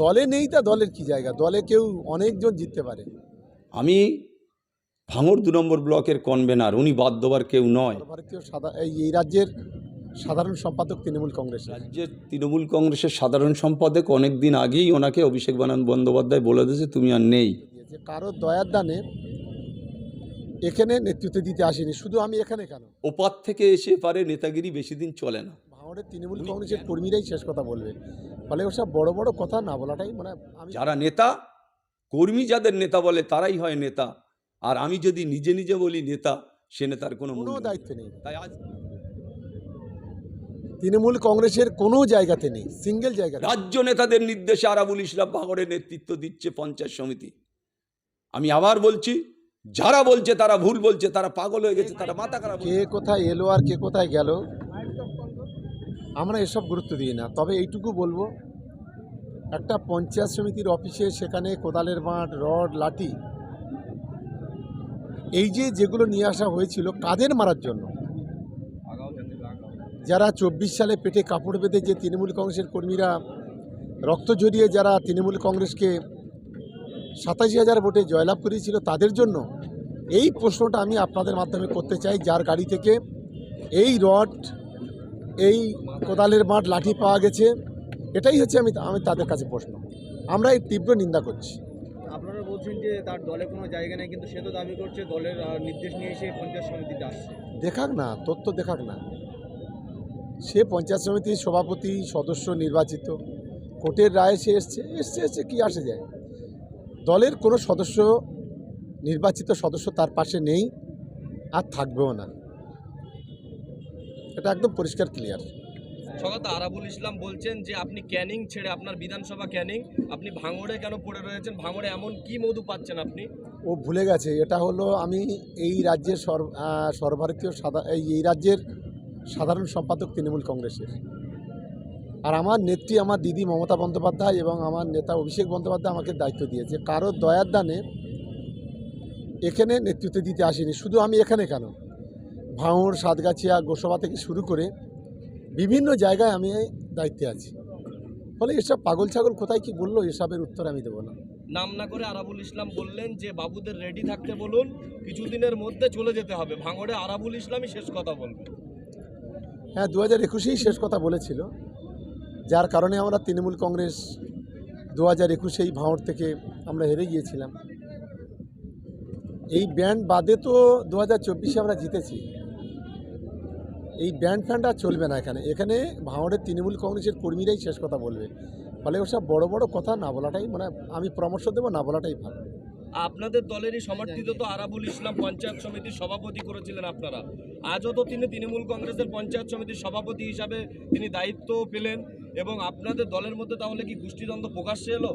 দলে নেই তা দলের কি জায়গা? দলে কেউ অনেকজন জিততে পারে। আমি ভাঙড় দু নম্বর ব্লকের কনভেনার উনি বাদ দেওয়ার কেউ নয়। ভারতীয় সাদা এই রাজ্যের সাধারণ সম্পাদক তৃণমূল কংগ্রেস রাজ্যের তৃণমূল কংগ্রেসের সাধারণ সম্পাদক অনেক দিন আগেই ওনাকে অভিষেক বানান বন্দ্যোপাধ্যায় বলে দিয়েছে তুমি আর নেই। দিয়েছে কারও দয়ার দানে এখানে নেতৃত্ব দিতে আসেনি। শুধু আমি এখানে কেন? ওপার থেকে এসে পারে নেতাগিরি বেশি দিন চলে না। ভাঙড়ের তৃণমূল কংগ্রেসের কর্মীরাই শেষ কথা বলবে। ফলে ওসব বড় বড় কথা না বলাটাই মানে যারা নেতা কর্মী যাদের নেতা বলে তারাই হয় নেতা। আর আমি যদি নিজে নিজে বলি নেতা সে নেতার কোনো দায়িত্ব নেই। তাই আজ তৃণমূল কংগ্রেসের কোনো জায়গাতে নেই সিঙ্গেল জায়গা রাজ্য নেতাদের নির্দেশে আরাবুল ইসলাম ভাঙড়ের নেতৃত্ব দিচ্ছে পঞ্চায়েত সমিতি। আমি আবার বলছি যারা বলছে তারা ভুল বলছে তারা পাগল হয়ে গেছে তারা মাথা খারাপ কে কোথায় এলো আর কে কোথায় গেল? আমরা এসব গুরুত্ব দিই না। তবে এইটুকু বলব, একটা পঞ্চায়েত সমিতির অফিসে সেখানে কোদালের মাঠ রড, লাঠি, এই যে যেগুলো নিয়ে আসা হয়েছিল কাদের মারার জন্য? যারা চব্বিশ সালে পেটে কাপড় বেঁধে যে তৃণমূল কংগ্রেসের কর্মীরা রক্ত জড়িয়ে যারা তৃণমূল কংগ্রেসকে সাতাশি হাজার ভোটে জয়লাভ করিয়েছিল তাদের জন্য, এই প্রশ্নটা আমি আপনাদের মাধ্যমে করতে চাই, যার গাড়ি থেকে এই রড এই কোদালের মাঠ লাঠি পাওয়া গেছে। এটাই হচ্ছে আমি আমি তাদের কাছে প্রশ্ন। আমরা এই তীব্র নিন্দা করছি। আপনারা বলছেন যে তার দলে কোনো জায়গা নেই কিন্তু সে তো দাবি করছে দলের নির্দেশ নিয়ে এসে পঞ্চায়েত সমিতিতে আসছে। দেখাক না তথ্য দেখাক না। সে পঞ্চায়েত সমিতির সভাপতি সদস্য নির্বাচিত। কোর্টের রায় সে এসছে এসছে এসছে কী আসে যায়। দলের কোনো সদস্য নির্বাচিত সদস্য তার পাশে নেই আর থাকবেও না। এটা একদম পরিষ্কার ক্লিয়ার স্বগত আরাবুল ইসলাম বলছেন যে আপনি ক্যানিং ছেড়ে আপনার বিধানসভা ক্যানিং আপনি ভাঙড়ে কেন পড়ে রয়েছেন? ভাঙড়ে এমন কি মধু পাচ্ছেন আপনি? ও ভুলে গেছে এটা হলো আমি এই রাজ্যের সর্ব সর্বভারতীয় সাদা এই এই রাজ্যের সাধারণ সম্পাদক তৃণমূল কংগ্রেসের। আর আমার নেত্রী আমার দিদি মমতা বন্দ্যোপাধ্যায় এবং আমার নেতা অভিষেক বন্দ্যোপাধ্যায় আমাকে দায়িত্ব দিয়েছে। কারও দয়ার দানে এখানে নেতৃত্ব দিতে আসেনি। শুধু আমি এখানে কেন? ভাঙড় সাতগাছিয়া গোসবা থেকে শুরু করে বিভিন্ন জায়গায় আমি দায়িত্বে আছি। ফলে এসব পাগল ছাগল কোথায় কি বলল এসবের উত্তর আমি দেবো না। নাম না করে আরাবুল ইসলাম বললেন যে বাবুদের রেডি থাকতে বলুন কিছুদিনের মধ্যে চলে যেতে হবে। ভাঙড়ে আরাবুল ইসলামই শেষ কথা বলবে। হ্যাঁ দু হাজার একুশেই শেষ কথা বলেছিল। যার কারণে আমরা তৃণমূল কংগ্রেস দু হাজার একুশেই ভাঁড় থেকে আমরা হেরে গিয়েছিলাম। এই ব্যান্ড বাদে তো দু হাজার চব্বিশে আমরা জিতেছি। এই ব্যান্ড ফ্যান্ড আর চলবে না এখানে। এখানে ভাঁড়ের তৃণমূল কংগ্রেসের কর্মীরাই শেষ কথা বলবে। ফলে ওসব বড় বড় কথা না বলাটাই মানে আমি পরামর্শ দেবো না বলাটাই ভালো। আপনাদের দলেরই সমর্থিত তো আরাবুল ইসলাম পঞ্চায়েত সমিতির সভাপতি করেছিলেন আপনারা। আজও তো তিনি তৃণমূল কংগ্রেসের পঞ্চায়েত সমিতির সভাপতি হিসাবে তিনি দায়িত্ব পেলেন এবং আপনাদের দলের মধ্যে তাহলে কি গোষ্ঠীদ্বন্দ্ব প্রকাশ্যে এলো?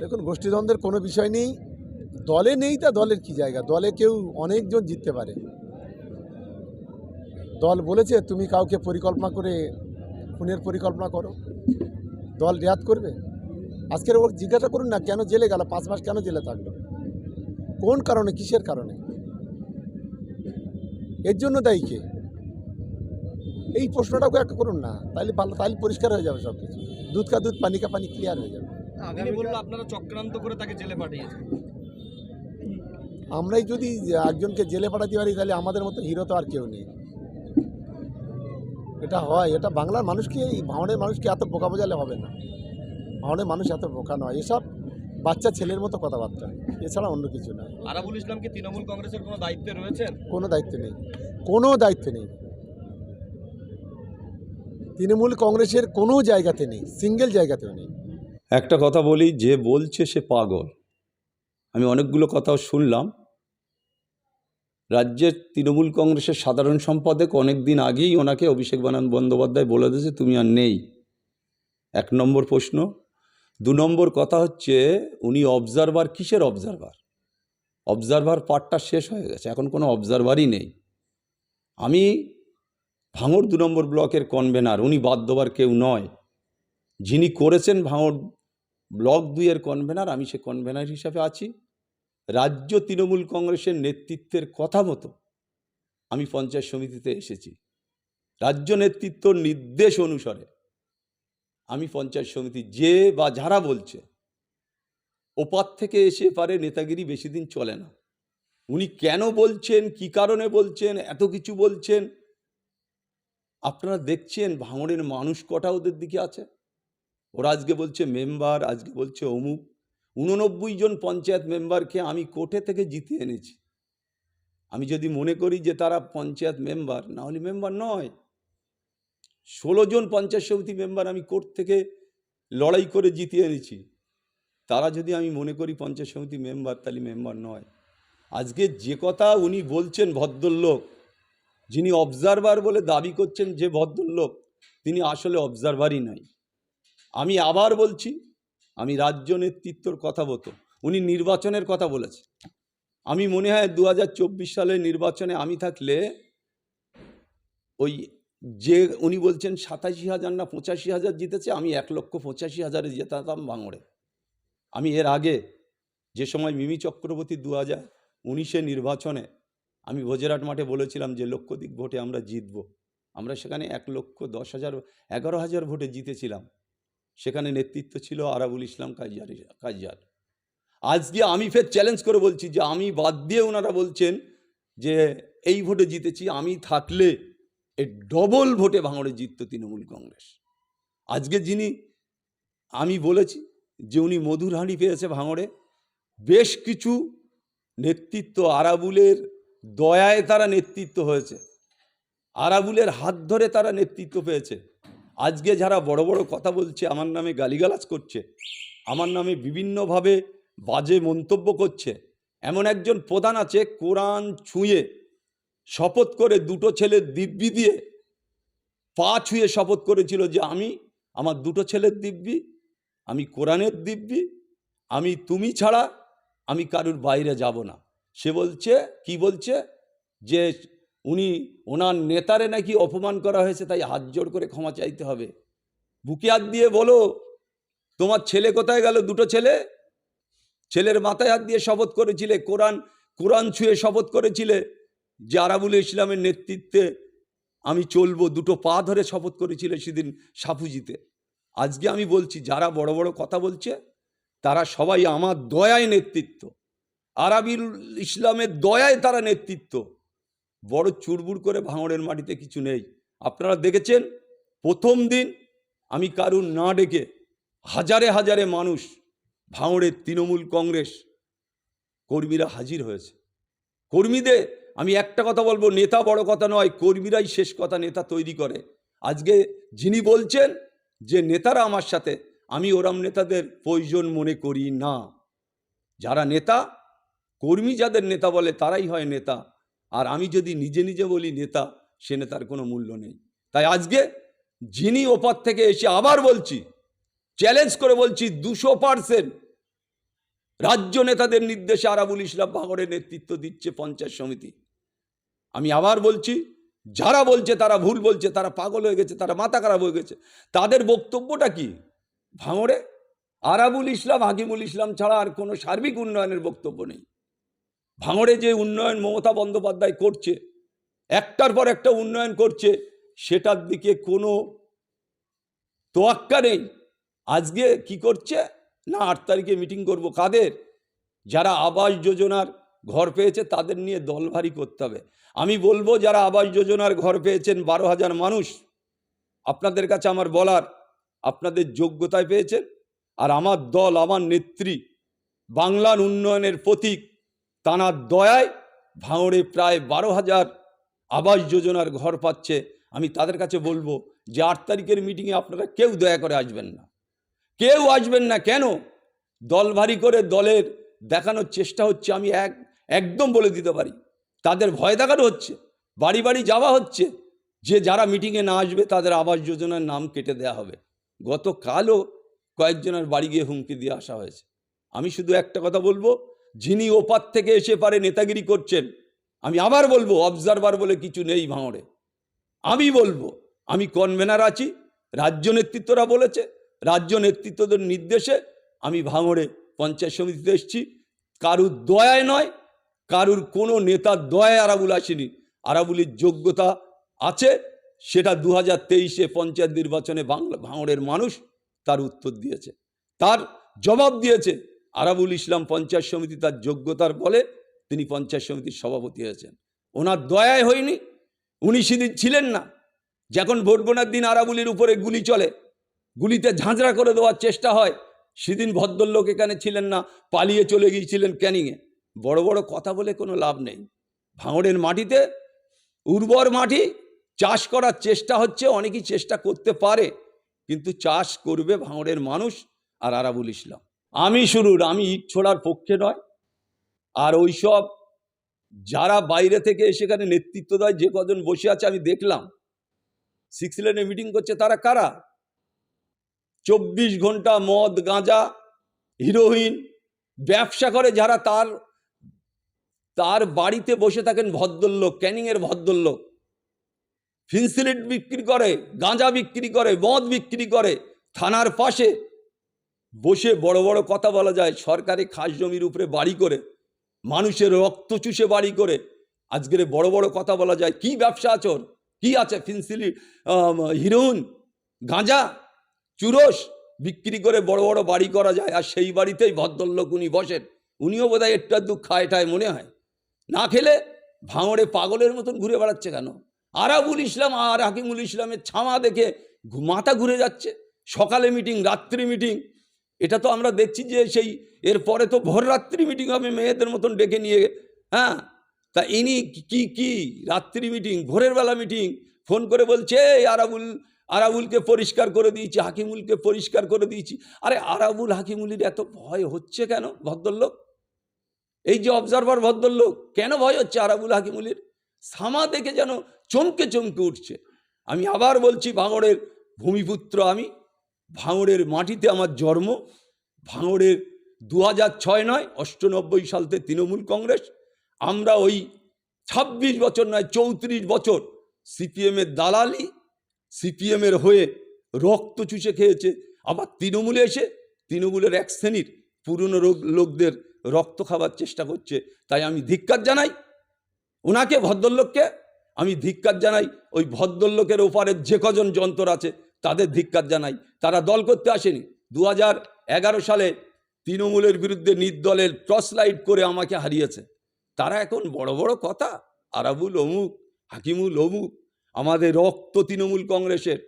দেখুন গোষ্ঠীদ্বন্দ্বের কোনো বিষয় নেই। দলে নেই তা দলের কি জায়গা? দলে কেউ অনেকজন জিততে পারে। দল বলেছে তুমি কাউকে পরিকল্পনা করে খুনের পরিকল্পনা করো। দল রেয়াত করবে। আজকের ওর জিজ্ঞাসা করুন না কেন জেলে গেল? পাঁচ মাস কেন জেলে থাকল? কোন কারণে কিসের কারণে? এর জন্য দায়ী কে? এই প্রশ্নটাকে একটা করুন না তাহলে ভালো তাহলে পরিষ্কার হয়ে যাবে সব কিছু দুধ কা দুধ পানি কা পানি ক্লিয়ার হয়ে যাবে। আপনারা চক্রান্ত করে তাকে জেলে পাঠিয়েছেন। আমরাই যদি একজনকে জেলে পাঠাতে পারি তাহলে আমাদের মতো হিরো তো আর কেউ নেই। এটা হয় এটা বাংলার মানুষকে এই ভাঁড়ের মানুষকে এত বোকা বোঝালে হবে না। ভাঁড়ের মানুষ এত বোকা নয় এসব বাচ্চা ছেলের মতো কথাবার্তা এছাড়া অন্য কিছু নয় আরাবুল ইসলাম কি তৃণমূল কংগ্রেসের কোনো দায়িত্বে রয়েছেন? কোনো দায়িত্ব নেই কোনো দায়িত্ব নেই। তৃণমূল কংগ্রেসের কোনো জায়গাতে নেই সিঙ্গেল জায়গাতেও নেই। একটা কথা বলি যে বলছে সে পাগল। আমি অনেকগুলো কথাও শুনলাম রাজ্যের তৃণমূল কংগ্রেসের সাধারণ সম্পাদক অনেক দিন আগেই ওনাকে অভিষেক বানান বন্দ্যোপাধ্যায় বলে দিয়েছে, তুমি আর নেই। এক নম্বর প্রশ্ন। দু নম্বর কথা হচ্ছে, উনি অবজারভার কিসের অবজারভার অবজারভার পার্টটা শেষ হয়ে গেছে, এখন কোনো অবজারভারই নেই। আমি ভাঙড় দু নম্বর ব্লকের কনভেনার উনি বাদ দেওয়ার কেউ নয়। যিনি করেছেন ভাঙড় ব্লক দুইয়ের কনভেনার আমি সে কনভেনার হিসাবে আছি। রাজ্য তৃণমূল কংগ্রেসের নেতৃত্বের কথা মতো আমি পঞ্চায়েত সমিতিতে এসেছি। রাজ্য নেতৃত্বর নির্দেশ অনুসারে আমি পঞ্চায়েত সমিতি যে বা যারা বলছে, ওপার থেকে এসে পারে নেতাগিরি বেশি দিন চলে না। উনি কেন বলছেন, কি কারণে বলছেন, এত কিছু বলছেন? আপনারা দেখছেন ভাঙড়ের মানুষ কটা ওদের দিকে আছে? ওরা আজকে বলছে মেম্বার আজকে বলছে অমুক। উননব্বই জন পঞ্চায়েত মেম্বারকে আমি কোর্টে থেকে জিতে এনেছি। আমি যদি মনে করি যে তারা পঞ্চায়েত মেম্বার, না হলে মেম্বার নয়। ষোলো জন পঞ্চায়েত সমিতি মেম্বার আমি কোর্ট থেকে লড়াই করে জিতিয়ে এনেছি। তারা যদি আমি মনে করি পঞ্চায়েত সমিতি মেম্বার, তাহলে মেম্বার নয়। আজকে যে কথা উনি বলছেন ভদ্রলোক, যিনি অবজারভার বলে দাবি করছেন যে ভদ্রলোক, তিনি আসলে অবজারভারই নয় আমি আবার বলছি আমি রাজ্য নেতৃত্বর কথা বলতো। উনি নির্বাচনের কথা বলেছে। আমি মনে হয় দু হাজার চব্বিশ সালের নির্বাচনে আমি থাকলে ওই যে উনি বলছেন সাতাশি হাজার না পঁচাশি হাজার জিতেছে, আমি এক লক্ষ পঁচাশি হাজারে জেতাতাম ভাঙড়ে আমি এর আগে যে সময় মিমি চক্রবর্তী দু হাজার উনিশে নির্বাচনে আমি ভোজেরাট মাঠে বলেছিলাম যে লক্ষাধিক ভোটে আমরা জিতব। আমরা সেখানে এক লক্ষ দশ হাজার, এগারো হাজার ভোটে জিতেছিলাম। সেখানে নেতৃত্ব ছিল আরাবুল ইসলাম কাজিয়ার কাজিয়ার। আজকে আমি ফের চ্যালেঞ্জ করে বলছি যে আমি বাদ দিয়ে ওনারা বলছেন যে এই ভোটে জিতেছি, আমি থাকলে এ ডবল ভোটে ভাঙড়ে জিতত তৃণমূল কংগ্রেস। আজকে যিনি, আমি বলেছি যে উনি মধুর হাঁড়ি পেয়েছে ভাঙড়ে, বেশ কিছু নেতৃত্ব আরাবুলের দয়ায় তারা নেতৃত্ব হয়েছে। আরাবুলের হাত ধরে তারা নেতৃত্ব পেয়েছে। আজকে যারা বড় বড় কথা বলছে, আমার নামে গালিগালাজ করছে, আমার নামে বিভিন্নভাবে বাজে মন্তব্য করছে, এমন একজন প্রধান আছে, কোরআন ছুঁয়ে শপথ করে দুটো ছেলের দিব্যি দিয়ে পা ছুঁয়ে শপথ করেছিল যে আমি আমার দুটো ছেলের দিব্যি, আমি কোরআনের দিব্যি, আমি তুমি ছাড়া আমি কারুর বাইরে যাব না। সে বলছে, কি বলছে? যে উনি ওনার নেতারে নাকি অপমান করা হয়েছে, তাই হাত জোড় করে ক্ষমা চাইতে হবে। বুকে হাত দিয়ে বলো, তোমার ছেলে কোথায় গেল? দুটো ছেলে? ছেলের মাথায় হাত দিয়ে শপথ করেছিলে, কোরআন কোরআন ছুঁয়ে শপথ করেছিলে, যে আরাবুল ইসলামের নেতৃত্বে আমি চলবো, দুটো পা ধরে শপথ করেছিলে সেদিন সাফুজিতে। আজকে আমি বলছি, যারা বড় বড় কথা বলছে, তারা সবাই আমার দয়ায় নেতৃত্ব। আরাবিল ইসলামের দয়ায় তারা নেতৃত্ব। বড় চুরবুর করে ভাঙড়ের মাটিতে কিছু নেই। আপনারা দেখেছেন? প্রথম দিন আমি কারুর না ডেকে হাজারে হাজারে মানুষ ভাঙড়ের তৃণমূল কংগ্রেস কর্মীরা হাজির হয়েছে। কর্মীদের, আমি একটা কথা বলব, নেতা বড় কথা নয়, কর্মীরাই শেষ কথা নেতা তৈরি করে। আজকে যিনি বলছেন যে নেতারা আমার সাথে, আমি ওরম নেতাদের প্রয়োজন মনে করি না। যারা নেতা, কর্মী যাদের নেতা বলে তারাই হয় নেতা। আর আমি যদি নিজে নিজে বলি নেতা, সে নেতার কোনো মূল্য নেই। তাই আজকে যিনি ওপার থেকে এসে আবার বলছি চ্যালেঞ্জ করে বলছি দুশো পার্সেন্ট রাজ্য নেতাদের নির্দেশে আরাবুল ইসলাম ভাগরের নেতৃত্ব দিচ্ছে পঞ্চায়েত সমিতি। আমি আবার বলছি, যারা বলছে তারা ভুল বলছে, তারা পাগল হয়ে গেছে, তারা মাথা খারাপ হয়ে গেছে। তাদের বক্তব্যটা কি? ভাঙড়ে? আরাবুল ইসলাম, হাকিমুল ইসলাম ছাড়া আর কোনো সার্বিক উন্নয়নের বক্তব্য নেই। ভাঙড়ে যে উন্নয়ন মমতা বন্দ্যোপাধ্যায় করছে, একটার পর একটা উন্নয়ন করছে, সেটার দিকে কোনো তোয়াক্কা নেই। আজকে কি করছে? না, আট তারিখে মিটিং করব। কাদের? যারা আবাস যোজনার ঘর পেয়েছে, তাদের নিয়ে দল ভারী করতে হবে। আমি বলব, যারা আবাস যোজনার ঘর পেয়েছেন বারো হাজার মানুষ, আপনাদের কাছে আমার বলার, আপনাদের যোগ্যতায় পেয়েছেন। আর আমার দল, আমার নেত্রী, বাংলার উন্নয়নের প্রতীক তানার দয়ায় ভাঙড়ে প্রায় বারো হাজার আবাস যোজনার ঘর পাচ্ছে। আমি তাদের কাছে বলব যে আট তারিখের মিটিংয়ে আপনারা কেউ দয়া করে আসবেন না। কেউ আসবেন না কেন? দল ভারী করে দলের দেখানোর চেষ্টা হচ্ছে, আমি এক, একদম বলে দিতে পারি। তাদের ভয় দেখানো হচ্ছে, বাড়ি বাড়ি যাওয়া হচ্ছে, যে যারা মিটিংয়ে না আসবে তাদের আবাস যোজনার নাম কেটে দেয়া হবে। গতকালও কয়েকজনের বাড়ি গিয়ে হুমকি দিয়ে আসা হয়েছে। আমি শুধু একটা কথা বলব যিনি ওপার থেকে এসে পারে নেতাগিরি করছেন, আমি আবার বলব অবজারভার বলে কিছু নেই ভাঙড়ে। আমি বলব, আমি কনভেনার আছি, রাজ্য নেতৃত্বরা বলেছে, রাজ্য নেতৃত্বদের নির্দেশে আমি ভাঙড়ে পঞ্চায়েত সমিতিতে এসেছি। কারুর দয়ায় নয়, কারুর কোনো নেতার দয়ায় আরাবুল আসেনি। আরাবুলির যোগ্যতা আছে, সেটা দু হাজার তেইশে পঞ্চায়েত নির্বাচনে বাংলা, ভাঙড়ের মানুষ তার উত্তর দিয়েছে। তার জবাব দিয়েছে আরাবুল ইসলাম পঞ্চায়েত সমিতি তার যোগ্যতার বলে তিনি পঞ্চায়েত সমিতির সভাপতি হয়েছেন। ওনার দয়ায় হয়নি, উনি সেদিন ছিলেন না। যখন ভোট গোনার দিন আরাবুলির উপরে গুলি চলে, গুলিতে ঝাঁঝরা করে দেওয়ার চেষ্টা হয়, সেদিন ভদ্রলোক এখানে ছিলেন না, পালিয়ে চলে গিয়েছিলেন ক্যানিংয়ে। বড় বড় কথা বলে কোনো লাভ নেই। ভাঙড়ের মাটিতে উর্বর মাটি, চাষ করার চেষ্টা হচ্ছে, অনেকেই চেষ্টা করতে পারে, কিন্তু চাষ করবে ভাঙড়ের মানুষ আর আরাবুল ইসলাম। আমি শুরুর আমি ছোড়ার পক্ষে নয়। আর ওই সব যারা বাইরে থেকে সেখানে নেতৃত্ব দেয়, যে কজন বসে আছে, আমি দেখলাম। সিক্স লেনে মিটিং করছে, তারা কারা? চব্বিশ ঘণ্টা মদ, গাঁজা, হিরোইন, ব্যবসা করে যারা তার তার বাড়িতে বসে থাকেন ভদ্রলোক ক্যানিংয়ের ভদ্রলোক। ফিনসিলিট বিক্রি করে, গাঁজা বিক্রি করে, মদ বিক্রি করে, থানার পাশে বসে বড় বড় কথা বলা যায়, সরকারি খাস জমির উপরে বাড়ি করে, মানুষের রক্ত চুষে বাড়ি করে, আজকের বড় বড় কথা বলা যায়, কি ব্যবসা আচর কি আছে ফিনসিলি হিরোইন গাঁজা, চুরস বিক্রি করে বড় বড় বাড়ি করা যায়, আর সেই বাড়িতেই ভদ্রলোক উনি বসেন, উনিও বোধহয় একটু আধটু খায় টায় মনে হয়। না খেলে ভাঙড়ে পাগলের মতন ঘুরে বেড়াচ্ছে কেন? আরাবুল ইসলাম আর হাকিমুল ইসলামের ছামা দেখে মাথা ঘুরে যাচ্ছে। সকালে মিটিং রাত্রি মিটিং এটা তো আমরা দেখছি যে সেই এরপরে তো ভোর রাত্রি মিটিং হবে, মেয়েদের মতন ডেকে নিয়ে হ্যাঁ? তা ইনি কি কি রাত্রি মিটিং ভোরের বেলা মিটিং ফোন করে বলছে, "এই আরাবুল, আরাবুলকে পরিষ্কার করে দিয়েছি, হাকিমুলকে পরিষ্কার করে দিয়েছি। আরে আরাবুল, হাকিমুলির এত ভয় হচ্ছে কেন ভদ্রলোক? এই যে অবজারভার ভদ্রলোক, কেন ভয় হচ্ছে আরাবুল, হাকিমুলির? সামা দেখে যেন চমকে চমকে উঠছে। আমি আবার বলছি, ভাঙড়ের ভূমিপুত্র আমি। ভাঙড়ের মাটিতে আমার জন্ম। ভাঙড়ের দু হাজার ছয় নয়, অষ্টানব্বই সালতে তৃণমূল কংগ্রেস। আমরা ওই ছাব্বিশ বছর নয়, চৌত্রিশ বছর সিপিএমের দালালি, সিপিএমের হয়ে রক্ত চুষে খেয়েছে। আবার তৃণমূলে এসে তৃণমূলের এক শ্রেণির পুরনো রোগ, লোকদের রক্ত খাবার চেষ্টা করছে। তাই আমি ধিক্কার জানাই ওনাকে, ভদ্রলোককে। আমি ধিক্কার জানাই ওই ভদ্রলোকের ওপারের যে কজন যন্ত্র আছে তাদের ধিক্কার জানাই। তারা দল করতে আসেনি। দু সালে তৃণমূলের বিরুদ্ধে নির্দলের টর্চ লাইট করে আমাকে হারিয়েছে। তারা এখন বড় বড় কথা। আরাবুল অমুক, হাকিমুল অমুক, আমাদের রক্ত তৃণমূল কংগ্রেসের।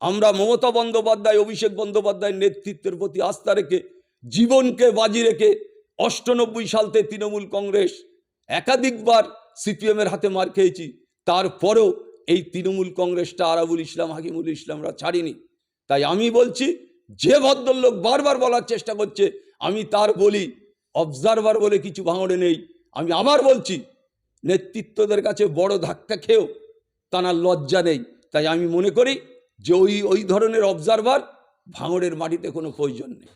আমরা মমতা বন্দ্যোপাধ্যায়, অভিষেক বন্দ্যোপাধ্যায়ের নেতৃত্বের প্রতি আস্থা রেখে, জীবনকে বাজি রেখে অষ্টানব্বই সালতে তৃণমূল কংগ্রেস একাধিকবার সিপিএমের হাতে মার খেয়েছি। তারপরেও এই তৃণমূল কংগ্রেসটা আরাবুল ইসলাম, হাকিমুল ইসলামরা ছাড়িনি। তাই আমি বলছি, যে ভদ্রলোক বারবার বলার চেষ্টা করছে, আমি তার বলি অবজারভার বলে কিছু ভাঙড়ে নেই। আমি আবার বলছি, নেতৃত্বদের কাছে বড় ধাক্কা খেয়েও তার লজ্জা নেই। তাই আমি মনে করি যে ওই ওই ধরনের অবজারভার ভাঙড়ের মাটিতে কোনো প্রয়োজন নেই।